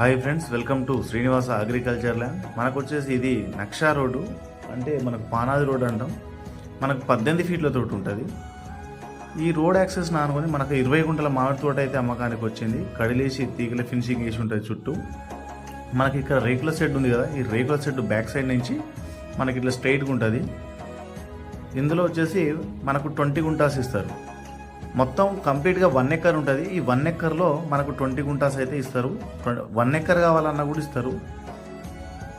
Hi friends welcome to Srinivasa agriculture land మనకు వచ్చేసి ఇది నక్షా రోడ్డు అంటే మనకు పానాది రోడ్ అంటాం. మనకు పద్దెనిమిది ఫీట్ల తోటి ఉంటుంది. ఈ రోడ్ యాక్సెస్ నానుకొని మనకు ఇరవై గుంటల మామిడి తోట అయితే అమ్మకానికి వచ్చింది. కడిలేసి తీగల ఫినిషింగ్ వేసి ఉంటుంది చుట్టూ. మనకి ఇక్కడ రేకుల షెడ్ ఉంది కదా ఈ రేకుల షెడ్ బ్యాక్ సైడ్ నుంచి మనకి ఇట్లా స్ట్రైట్గా ఉంటుంది. ఇందులో వచ్చేసి మనకు ట్వంటీ గుంటాస్ ఇస్తారు. మొత్తం కంప్లీట్గా వన్ ఎక్కర్ ఉంటుంది. ఈ వన్ ఎక్కర్లో మనకు ట్వంటీ గుంటాస్ అయితే ఇస్తారు. వన్ ఎక్కర్ కావాలన్నా కూడా ఇస్తారు.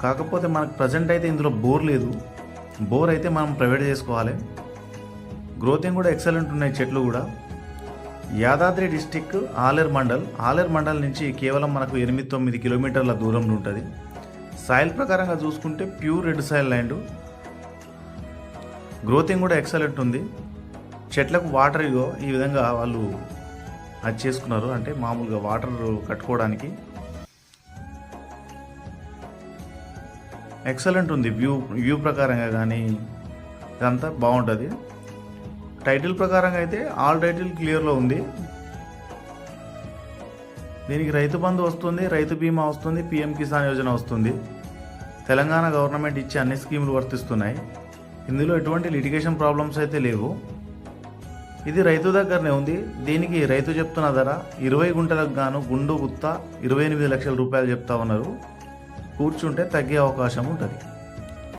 కాకపోతే మనకు ప్రజెంట్ అయితే ఇందులో బోర్ లేదు. బోర్ అయితే మనం ప్రైవేట్ చేసుకోవాలి. గ్రోతింగ్ కూడా ఎక్సలెంట్ ఉన్నాయి చెట్లు కూడా. యాదాద్రి డిస్టిక్ ఆలేర్ మండల్. ఆలేర్ మండల్ నుంచి కేవలం మనకు ఎనిమిది తొమ్మిది కిలోమీటర్ల దూరంలో ఉంటుంది. సాయిల్ ప్రకారంగా చూసుకుంటే ప్యూర్ రెడ్ సాయిల్ ల్యాండ్ గ్రోతింగ్ కూడా ఎక్సలెంట్ ఉంది. చెట్లకు వాటర్ ఇగో ఈ విధంగా వాళ్ళు అది చేసుకున్నారు. అంటే మామూలుగా వాటర్ కట్టుకోవడానికి. ఎక్సలెంట్ ఉంది. వ్యూ వ్యూ ప్రకారంగా కానీ ఇదంతా బాగుంటుంది. టైటిల్ ప్రకారంగా అయితే ఆల్ టైటిల్ క్లియర్లో ఉంది. దీనికి రైతు బంధు వస్తుంది రైతు బీమా వస్తుంది పిఎం కిసాన్ యోజన వస్తుంది. తెలంగాణ గవర్నమెంట్ ఇచ్చే అన్ని స్కీములు వర్తిస్తున్నాయి. ఇందులో ఎటువంటి లిటిగేషన్ ప్రాబ్లమ్స్ అయితే లేవు. ఇది రైతు దగ్గరనే ఉంది. దీనికి రైతు చెప్తున్న ధర ఇరవై గుంటలకు గాను గుండు గుత్త ఇరవై ఎనిమిది లక్షల రూపాయలు చెప్తా ఉన్నారు. కూర్చుంటే తగ్గే అవకాశం ఉంటుంది.